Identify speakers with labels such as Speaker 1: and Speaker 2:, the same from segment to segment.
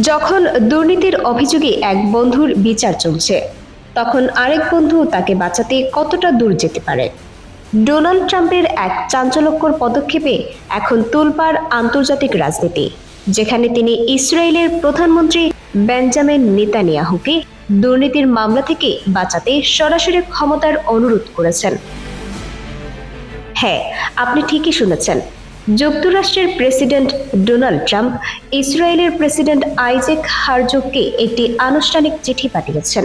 Speaker 1: যখন দুর্নীতির অভিযোগে এক বন্ধুর বিচার চলছে, তখন আরেক বন্ধু তাকে বাঁচাতে কতটা দূর যেতে পারে? ডোনাল্ড ট্রাম্পের এক চাঞ্চল্যকর পদক্ষেপে এখন তুলপার আন্তর্জাতিক রাজনীতি, যেখানে তিনি ইসরায়েলের প্রধানমন্ত্রী বেঞ্জামিন নেতানিয়াহুকে দুর্নীতির মামলা থেকে বাঁচাতে সরাসরি ক্ষমতার অনুরোধ করেছেন। হ্যাঁ আপনি ঠিকই শুনেছেন। যুক্তরাষ্ট্রের প্রেসিডেন্ট ডোনাল্ড ট্রাম্প ইসরায়েলের প্রেসিডেন্ট আইজেক হারজোককে একটি আনুষ্ঠানিক চিঠি পাঠিয়েছেন।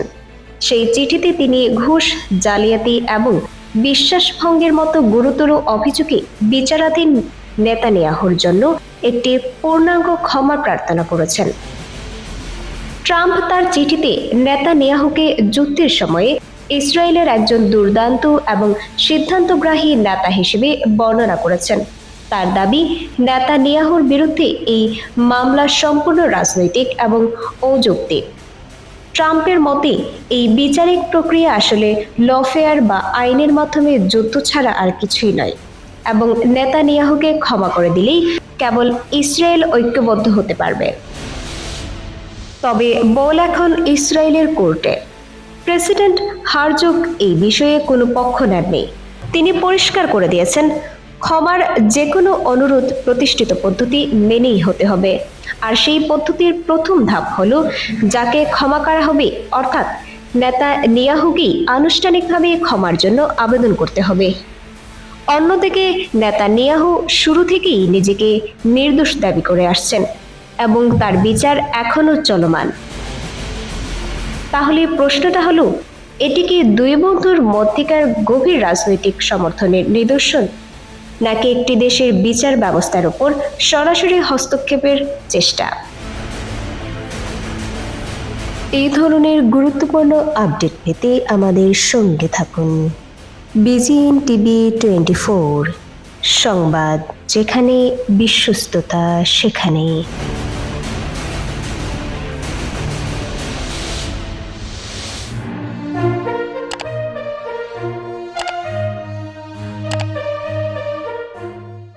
Speaker 1: সেই চিঠিতে তিনি ঘুষ, জালিয়াতি এবং বিশ্বাসভঙ্গের মতো গুরুতর অভিযোগে বিচারাধীন নেতানিয়াহুর জন্য একটি পূর্ণাঙ্গ ক্ষমা প্রার্থনা করেছেন। ট্রাম্প তার চিঠিতে নেতানিয়াহুকে যুদ্ধের সময়ে ইসরায়েলের একজন দুর্দান্ত এবং সিদ্ধান্তগ্রাহী নেতা হিসেবে বর্ণনা করেছেন। তার দাবি, নেতা নেতানিয়াহুর বিরুদ্ধে এই মামলা সম্পূর্ণ রাজনৈতিক এবং অযৌক্তিক। ট্রাম্পের মতে, এই বিচারিক প্রক্রিয়া আসলে লফেয়ার বা আইনের মাধ্যমে যুদ্ধ ছাড়া আর কিছুই নয় এবং নেতানিয়াহুকে ক্ষমা করে দিলেই কেবল ইসরায়েল ঐক্যবদ্ধ হতে পারবে। তবে বল এখন ইসরায়েলের কোর্টে। প্রেসিডেন্ট হারজোক এই বিষয়ে কোনো পক্ষ নেননি। তিনি পরিষ্কার করে দিয়েছেন ক্ষমার যে কোনো অনুরোধ প্রতিষ্ঠিত পদ্ধতি মেনেই হতে হবে। আর সেই পদ্ধতির প্রথম ধাপ হলো, যাকে ক্ষমা করা হবে, অর্থাৎ নেতা নিয়াহুকেই আনুষ্ঠানিকভাবে ক্ষমার জন্য আবেদন করতে হবে। অন্যদিকে, নেতা নিয়াহু শুরু থেকেই নিজেকে নির্দোষ দাবি করে আসছেন এবং তার বিচার এখনও চলমান। তাহলে প্রশ্নটা হলো এটি কি দুই বন্ধুর মধ্যেকার গভীর রাজনৈতিক সমর্থনের নিদর্শন নাকি একটি দেশের বিচার ব্যবস্থার উপর সরাসরি হস্তক্ষেপের চেষ্টা? এই ধরনের গুরুত্বপূর্ণ আপডেট পেতে আমাদের সঙ্গে থাকুন। বিজিএন টিভি টোয়েন্টি ফোর সংবাদ যেখানে বিশ্বস্ততা সেখানে